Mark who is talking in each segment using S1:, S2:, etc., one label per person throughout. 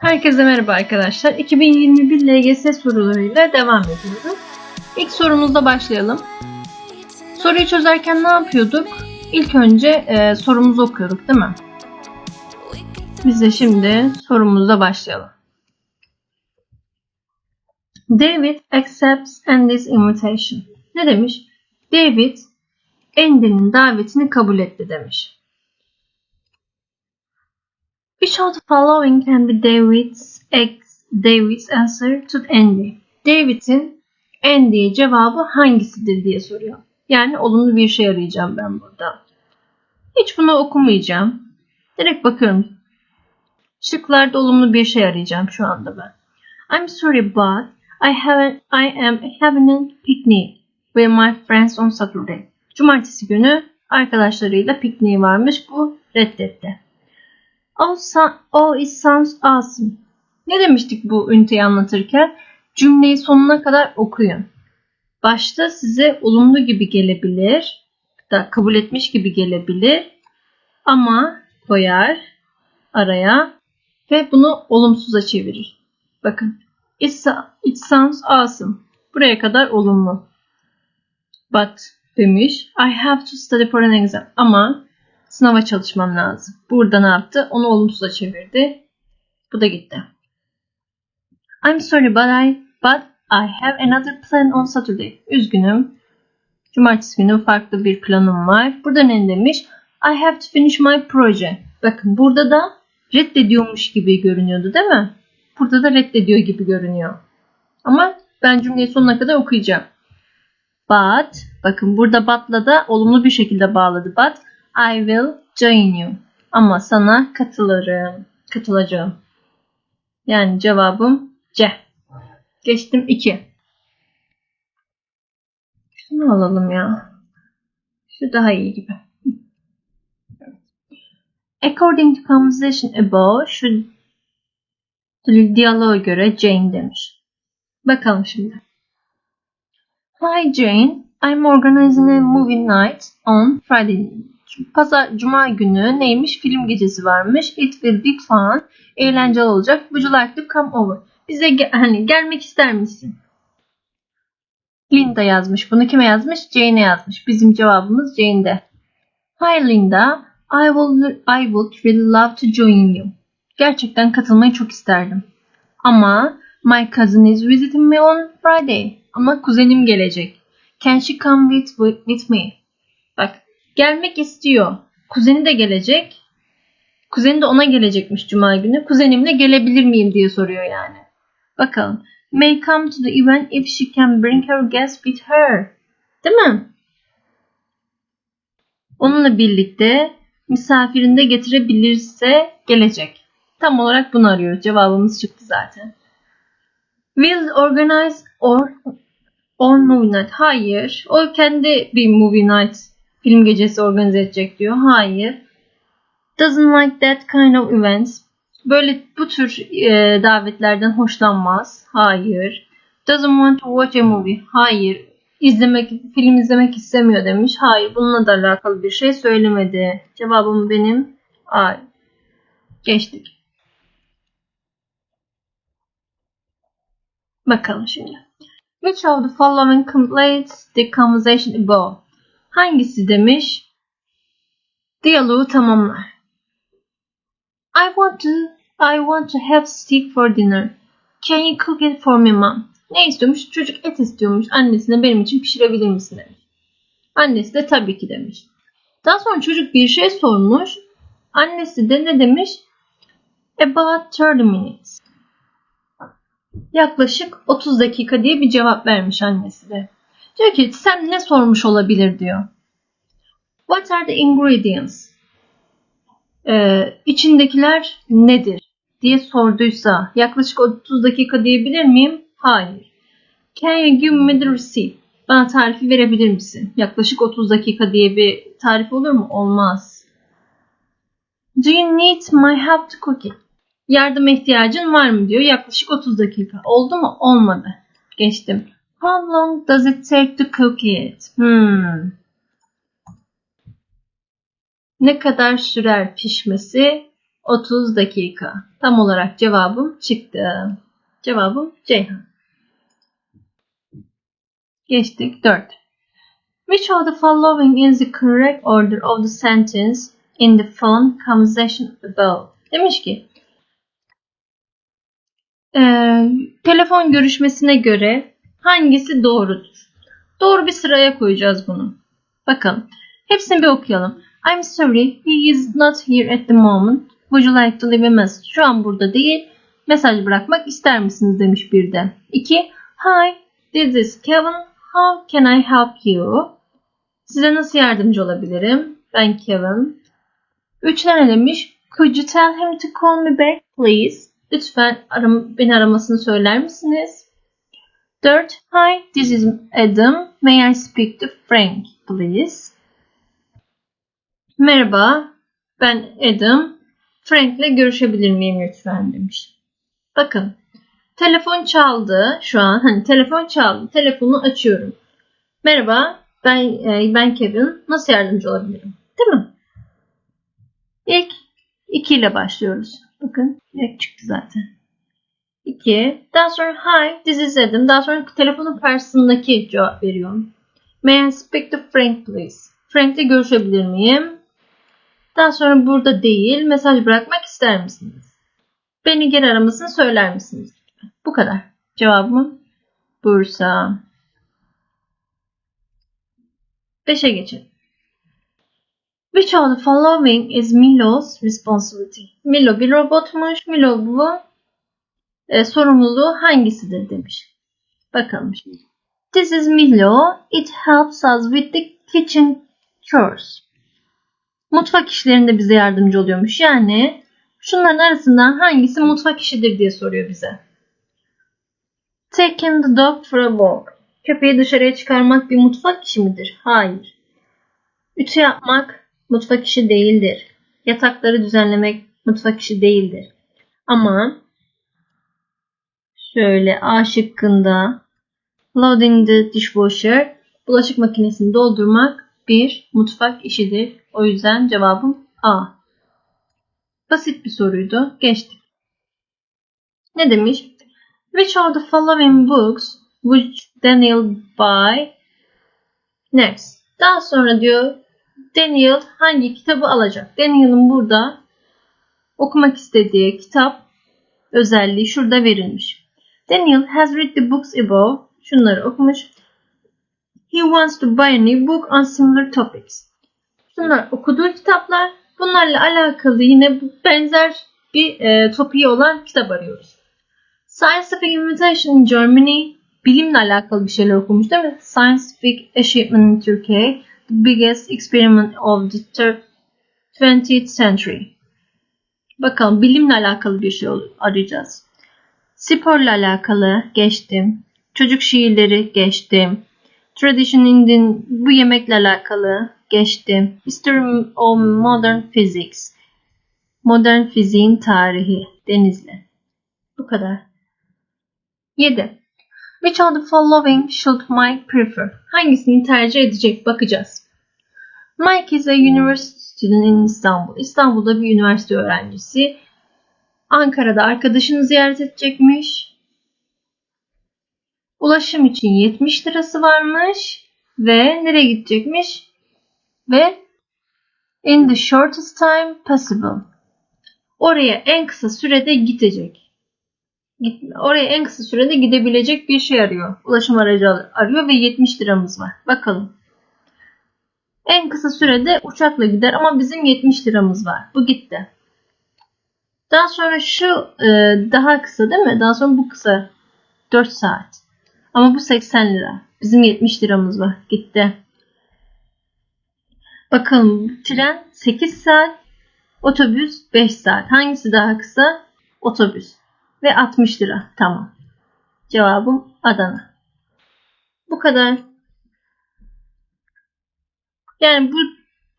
S1: Herkese merhaba arkadaşlar. 2021 LGS sorularıyla devam ediyoruz. İlk sorumuzda başlayalım. Soruyu çözerken ne yapıyorduk? İlk önce e, sorumuzu okuyorduk değil mi? Biz de şimdi sorumuzda başlayalım. David accepts Andy's invitation. Ne demiş? David Andy'nin davetini kabul etti demiş. Which of the following can be David's ex David's answer to Andy? David'in Andy'ye cevabı hangisidir diye soruyor. Yani olumlu bir şey arayacağım ben burada. Hiç bunu okumayacağım. Direkt bakıyorum. Şıklarda olumlu bir şey arayacağım şu anda ben. I'm sorry but I have I am having a picnic with my friends on Saturday. Cumartesi günü arkadaşlarıyla pikniği varmış. Bu reddetti. Oh, so- oh it sounds awesome. Ne demiştik bu üniteyi anlatırken? Cümleyi sonuna kadar okuyun. Başta size olumlu gibi gelebilir, da kabul etmiş gibi gelebilir ama koyar araya ve bunu olumsuza çevirir. Bakın. It, so- it sounds awesome. Buraya kadar olumlu. But demiş. I have to study for an exam. Ama sınava çalışmam lazım. Burada ne yaptı? Onu olumsuza çevirdi. Bu da gitti. I'm sorry but I but I have another plan on Saturday. Üzgünüm. Cumartesi günü farklı bir planım var. Burada ne demiş? I have to finish my project. Bakın burada da reddediyormuş gibi görünüyordu değil mi? Burada da reddediyor gibi görünüyor. Ama ben cümleyi sonuna kadar okuyacağım. But, bakın burada but'la da olumlu bir şekilde bağladı. But I will join you. Ama sana katılırım. Katılacağım. Yani cevabım C. Geçtim 2. Şunu alalım ya. Şu daha iyi gibi. According to conversation above, şu diyaloğa göre Jane demiş. Bakalım şimdi. Hi Jane, I'm organizing a movie night on Friday. Pazar, Cuma günü neymiş? Film gecesi varmış. It will be fun. Eğlenceli olacak. Would you like to come over? Bize hani gelmek ister misin? Linda yazmış. Bunu kime yazmış? Jane'e yazmış. Bizim cevabımız Jane'de. Hi Linda, I will I would really love to join you. Gerçekten katılmayı çok isterdim. Ama my cousin is visiting me on Friday. Ama kuzenim gelecek. Can she come with, with me? Bak gelmek istiyor. Kuzeni de gelecek. Kuzeni de ona gelecekmiş cuma günü. Kuzenimle gelebilir miyim diye soruyor yani. Bakalım. May come to the event if she can bring her guest with her. Değil mi? Onunla birlikte misafirini de getirebilirse gelecek. Tam olarak bunu arıyoruz. Cevabımız çıktı zaten. Will organize or on movie night. Hayır. O kendi bir movie night film gecesi organize edecek diyor. Hayır. Doesn't like that kind of events. Böyle bu tür e, davetlerden hoşlanmaz. Hayır. Doesn't want to watch a movie. Hayır. İzlemek, film izlemek istemiyor demiş. Hayır. Bununla da alakalı bir şey söylemedi. Cevabım benim A. Geçtik. Bakalım şimdi. Which of the following completes the conversation above? Hangisi demiş? Diyaloğu tamamlar. I want to I want to have steak for dinner. Can you cook it for me mom? Ne istiyormuş? Çocuk et istiyormuş. Annesine benim için pişirebilir misin demiş. Annesi de tabii ki demiş. Daha sonra çocuk bir şey sormuş. Annesi de ne demiş? About 30 minutes. Yaklaşık 30 dakika diye bir cevap vermiş annesi de. Diyor ki sen ne sormuş olabilir diyor. What are the ingredients? Ee, içindekiler nedir diye sorduysa yaklaşık 30 dakika diyebilir miyim? Hayır. Can you give me the receipt? Bana tarifi verebilir misin? Yaklaşık 30 dakika diye bir tarif olur mu? Olmaz. Do you need my help to cook it? Yardıma ihtiyacın var mı diyor. Yaklaşık 30 dakika. Oldu mu? Olmadı. Geçtim. How long does it take to cook it? Hmm. Ne kadar sürer pişmesi? 30 dakika. Tam olarak cevabım çıktı. Cevabım Ceyhan. Geçtik 4. Which of the following is the correct order of the sentence in the phone conversation above? Demiş ki eee, telefon görüşmesine göre hangisi doğrudur? Doğru bir sıraya koyacağız bunu. Bakalım. Hepsini bir okuyalım. I'm sorry, he is not here at the moment. Would you like to leave a message? Şu an burada değil. Mesaj bırakmak ister misiniz demiş bir de. 2. Hi, this is Kevin. How can I help you? Size nasıl yardımcı olabilirim? Ben Kevin. 3 ne demiş? Could you tell him to call me back please? Lütfen aram beni aramasını söyler misiniz? 4. Hi, this is Adam. May I speak to Frank please? Merhaba, ben Adam. Frank'le görüşebilir miyim lütfen demiş. Bakın, telefon çaldı şu an. Hani telefon çaldı. Telefonu açıyorum. Merhaba, ben e, ben Kevin. Nasıl yardımcı olabilirim? Değil mi? İlk 2 ile başlıyoruz. Bakın, direkt çıktı zaten. 2. Daha sonra hi, this is Adam. Daha sonra telefonun karşısındaki cevap veriyorum. May I speak to Frank please? Frank'le görüşebilir miyim? Daha sonra burada değil, mesaj bırakmak ister misiniz? Beni geri aramasını söyler misiniz? Bu kadar. Cevabım Bursa. 5'e geçelim. Which of the following is Milo's responsibility? Milo bir robotmuş. Milo bu e, sorumluluğu hangisidir demiş. Bakalım şimdi. This is Milo. It helps us with the kitchen chores. Mutfak işlerinde bize yardımcı oluyormuş. Yani şunların arasından hangisi mutfak işidir diye soruyor bize. Taking the dog for a walk. Köpeği dışarıya çıkarmak bir mutfak işi midir? Hayır. Ütü yapmak mutfak işi değildir. Yatakları düzenlemek mutfak işi değildir. Ama şöyle A şıkkında loading the dishwasher bulaşık makinesini doldurmak bir mutfak işidir. O yüzden cevabım A. Basit bir soruydu. Geçtik. Ne demiş? Which of the following books would Daniel buy next? Daha sonra diyor Daniel hangi kitabı alacak? Daniel'ın burada okumak istediği kitap özelliği şurada verilmiş. Daniel has read the books above. Şunları okumuş. He wants to buy a new book on similar topics. Bunlar okuduğu kitaplar. Bunlarla alakalı yine benzer bir e, topiği olan kitap arıyoruz. Scientific Invitation in Germany bilimle alakalı bir şeyler okumuş değil mi? Scientific Achievement in Turkey, biggest experiment of the 20th century. Bakalım bilimle alakalı bir şey arayacağız. Sporla alakalı geçtim. Çocuk şiirleri geçtim. Tradition Indian bu yemekle alakalı geçtim. History of Modern Physics. Modern fiziğin tarihi. Denizli. Bu kadar. 7. Which of the following should Mike prefer? Hangisini tercih edecek bakacağız. Mike is a university student in Istanbul. İstanbul'da bir üniversite öğrencisi. Ankara'da arkadaşını ziyaret edecekmiş. Ulaşım için 70 lirası varmış. Ve nereye gidecekmiş? Ve in the shortest time possible. Oraya en kısa sürede gidecek. Oraya en kısa sürede gidebilecek bir şey arıyor. Ulaşım aracı arıyor ve 70 liramız var. Bakalım. En kısa sürede uçakla gider ama bizim 70 liramız var. Bu gitti. Daha sonra şu e, daha kısa değil mi? Daha sonra bu kısa. 4 saat. Ama bu 80 lira. Bizim 70 liramız var. Gitti. Bakalım tren 8 saat. Otobüs 5 saat. Hangisi daha kısa? Otobüs. Ve 60 lira. Tamam. Cevabım Adana. Bu kadar. Yani bu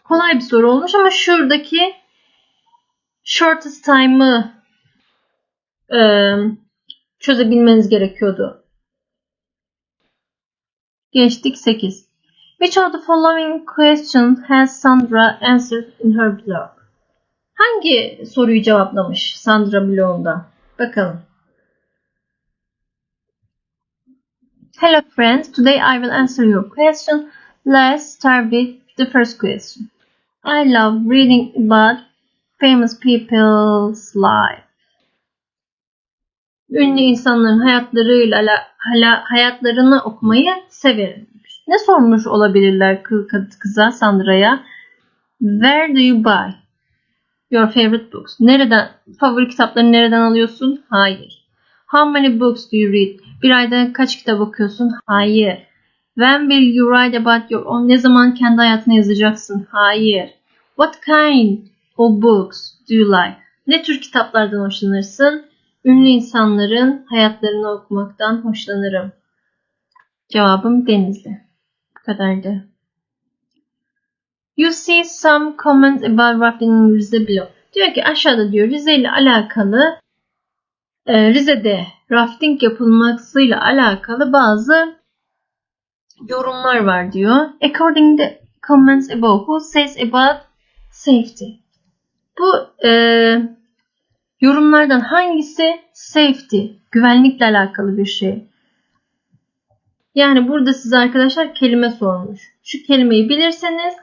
S1: kolay bir soru olmuş ama şuradaki shortest time'ı e, çözebilmeniz gerekiyordu. Geçtik 8. Which of the following questions has Sandra answered in her blog? Hangi soruyu cevaplamış Sandra blogunda? Bakalım. Hello friends, today I will answer your question. Let's start with the first question. I love reading about famous people's life. Ünlü insanların hayatlarıyla ala- hala, hayatlarını okumayı severim. Ne sormuş olabilirler kı- kıza Sandra'ya? Where do you buy your favorite books? Nereden favori kitaplarını nereden alıyorsun? Hayır. How many books do you read? Bir ayda kaç kitap okuyorsun? Hayır. When will you write about your own? Ne zaman kendi hayatını yazacaksın? Hayır. What kind of books do you like? Ne tür kitaplardan hoşlanırsın? Ünlü insanların hayatlarını okumaktan hoşlanırım. Cevabım Denizli. Bu kadardı. You see some comments about rafting in Rize below. Diyor ki aşağıda diyor Rize ile alakalı e, Rize'de rafting yapılmasıyla alakalı bazı yorumlar var diyor. According to comments above, who says about safety? Bu e, yorumlardan hangisi safety, güvenlikle alakalı bir şey? Yani burada size arkadaşlar kelime sormuş. Şu kelimeyi bilirseniz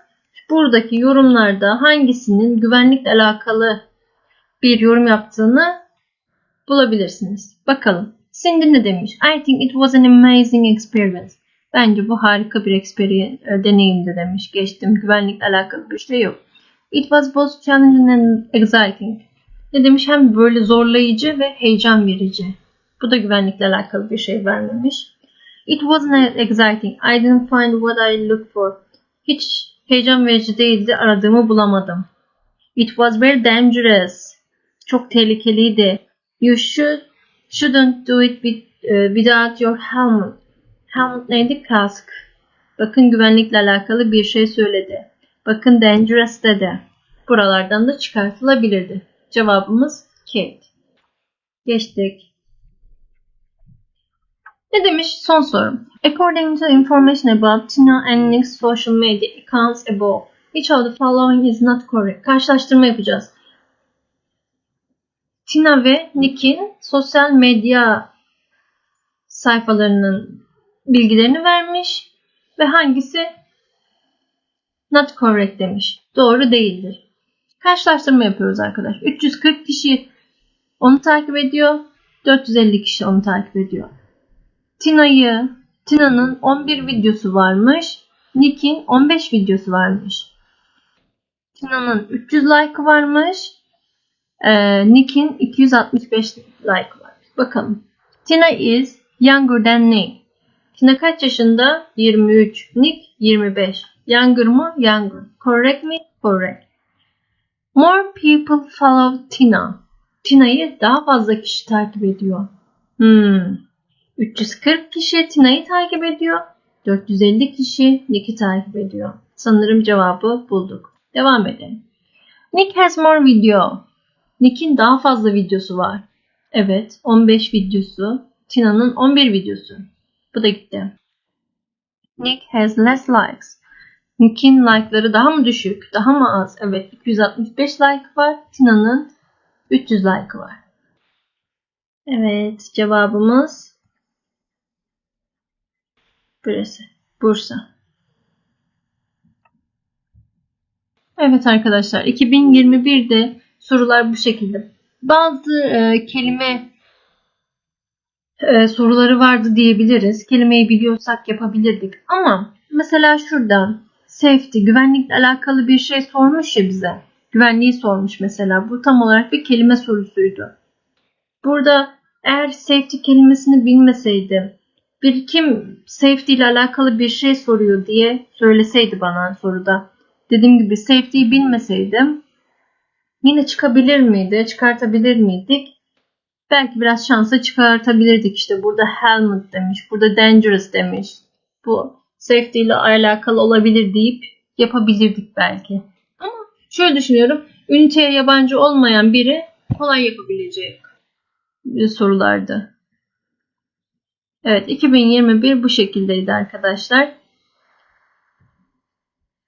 S1: buradaki yorumlarda hangisinin güvenlikle alakalı bir yorum yaptığını bulabilirsiniz. Bakalım. Cindy ne demiş? I think it was an amazing experience. Bence bu harika bir e, deneyimdi demiş. Geçtim. Güvenlikle alakalı bir şey yok. It was both challenging and exciting. Ne demiş? Hem böyle zorlayıcı ve heyecan verici. Bu da güvenlikle alakalı bir şey vermemiş. It wasn't exciting. I didn't find what I looked for. Hiç heyecan verici değildi. Aradığımı bulamadım. It was very dangerous. Çok tehlikeliydi. You should shouldn't do it uh, without your helmet. Helmet neydi? Kask. Bakın güvenlikle alakalı bir şey söyledi. Bakın dangerous dedi. Buralardan da çıkartılabilirdi. Cevabımız Kate. Geçtik. Ne demiş? Son sorum. According to information about Tina and Nick's social media accounts above, which of the following is not correct? Karşılaştırma yapacağız. Tina ve Nick'in sosyal medya sayfalarının bilgilerini vermiş ve hangisi not correct demiş. Doğru değildir. Karşılaştırma yapıyoruz arkadaşlar. 340 kişi onu takip ediyor. 450 kişi onu takip ediyor. Tina'yı, Tina'nın 11 videosu varmış. Nick'in 15 videosu varmış. Tina'nın 300 like varmış. Ee, Nick'in 265 like var. Bakalım. Tina is younger than Nick. Tina kaç yaşında? 23. Nick 25. Younger mı? Younger. Correct mi? Correct. More people follow Tina. Tina'yı daha fazla kişi takip ediyor. Hmm. 340 kişi Tina'yı takip ediyor. 450 kişi Nick'i takip ediyor. Sanırım cevabı bulduk. Devam edelim. Nick has more video. Nick'in daha fazla videosu var. Evet, 15 videosu. Tina'nın 11 videosu. Bu da gitti. Nick has less likes. Nick'in like'ları daha mı düşük? Daha mı az? Evet, 265 like var. Tina'nın 300 like var. Evet, cevabımız burası. Bursa. Evet arkadaşlar, 2021'de sorular bu şekilde. Bazı e, kelime e, soruları vardı diyebiliriz. Kelimeyi biliyorsak yapabilirdik. Ama mesela şuradan safety, güvenlikle alakalı bir şey sormuş ya bize. Güvenliği sormuş mesela. Bu tam olarak bir kelime sorusuydu. Burada eğer safety kelimesini bilmeseydim, bir kim safety ile alakalı bir şey soruyor diye söyleseydi bana soruda. Dediğim gibi safety'yi bilmeseydim yine çıkabilir miydi? Çıkartabilir miydik? Belki biraz şansa çıkartabilirdik. İşte burada helmet demiş. Burada dangerous demiş. Bu safety ile alakalı olabilir deyip yapabilirdik belki. Ama şöyle düşünüyorum. Üniteye yabancı olmayan biri kolay yapabileceği sorulardı. Evet 2021 bu şekildeydi arkadaşlar.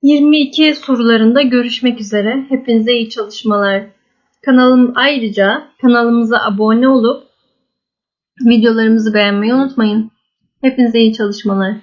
S1: 22 sorularında görüşmek üzere. Hepinize iyi çalışmalar. Kanalım ayrıca kanalımıza abone olup videolarımızı beğenmeyi unutmayın. Hepinize iyi çalışmalar.